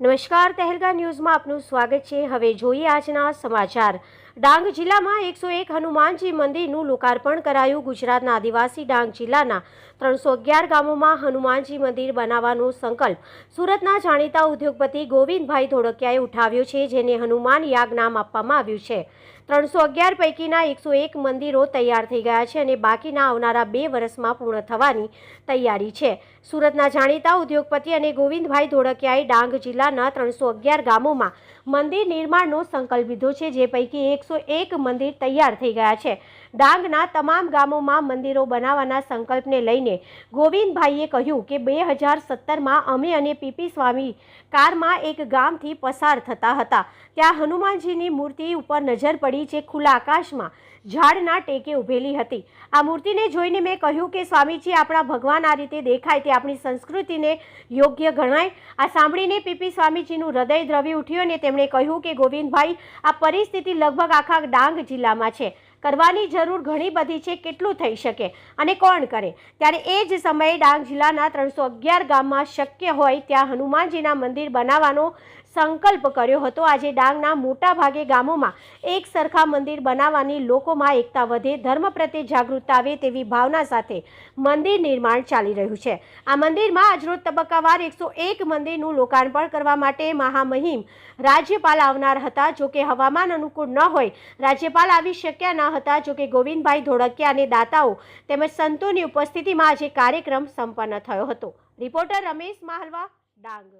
નમસ્કાર, તહેલગા ન્યૂઝમાં આપનું સ્વાગત છે. હવે જોઈએ આજના સમાચાર. ડાંગ જિલ્લામાં એકસો એક હનુમાનજી મંદિરનું લોકાર્પણ કરાયું. ગુજરાતના આદિવાસી ડાંગ જિલ્લાના ત્રણસો અગિયાર ગામોમાં હનુમાનજી મંદિર બનાવવાનો સંકલ્પ સુરતના જાણીતા ઉદ્યોગપતિ ગોવિંદભાઈ ધોળકિયાએ ઉઠાવ્યો છે, જેને હનુમાન યાગ નામ આપવામાં આવ્યું છે. ત્રણસો અગિયાર પૈકીના એકસો એક મંદિરો તૈયાર થઈ ગયા છે અને બાકીના આવનારા બે વર્ષમાં પૂર્ણ થવાની તૈયારી છે. સુરતના જાણીતા ઉદ્યોગપતિ અને ગોવિંદભાઈ ધોળકિયાએ ડાંગ જિલ્લાના ત્રણસો અગિયાર ગામોમાં મંદિર નિર્માણનો સંકલ્પ લીધો છે, જે પૈકી એકસો એક મંદિર તૈયાર થઈ ગયા છે. ડાંગના તમામ ગામોમાં મંદિરો બનાવવાના સંકલ્પને લઈને ગોવિંદભાઈએ કહ્યું કે બે હજાર સત્તરમાં અમે અને પીપી સ્વામી કારમાં એક ગામથી પસાર થતા હતા. ત્યાં હનુમાનજીની મૂર્તિ ઉપર નજર પડી જે ખુલ્લા આકાશમાં ઝાડના ટેકે ઊભેલી હતી. આ મૂર્તિને જોઈને મેં કહ્યું કે સ્વામીજી, આપણા ભગવાન આ રીતે દેખાય તે આપણી સંસ્કૃતિને યોગ્ય ગણાય. આ સાંભળીને પીપી સ્વામીજીનું હૃદય દ્રવી ઉઠ્યું અને તેમણે કહ્યું કે ગોવિંદભાઈ, આ પરિસ્થિતિ લગભગ આખા ડાંગ જિલ્લામાં છે. કરવાની જરૂર ઘણી બધી છે, કેટલું થઈ શકે અને કોણ કરે? ત્યારે એ જ સમયે ડાંગ જિલ્લાના ત્રણસો અગિયાર ગામમાં શક્ય હોય ત્યાં હનુમાનજીના મંદિર બનાવવાનો સંકલ્પ કર્યો હતો. આજે ડાંગના મોટા ભાગે ગામોમાં એક સરખા મંદિર બનાવવાની લોકોમાં એકતા વધે, ધર્મ પ્રત્યે જાગૃતતા આવે તેવી ભાવના સાથે મંદિર નિર્માણ ચાલી રહ્યું છે. આ મંદિરમાં આજરોજ તબક્કાવાર એકસો એક મંદિરનું લોકાર્પણ કરવા માટે મહામહિમ રાજ્યપાલ આવનાર હતા. જોકે હવામાન અનુકૂળ ન હોય, રાજ્યપાલ આવી શક્યા ન હતા. જોકે ગોવિંદભાઈ ધોળકિયા અને દાતાઓ તેમજ સંતોની ઉપસ્થિતિમાં આજે કાર્યક્રમ સંપન્ન થયો હતો. રિપોર્ટર રમેશ માહલવા, ડાંગ.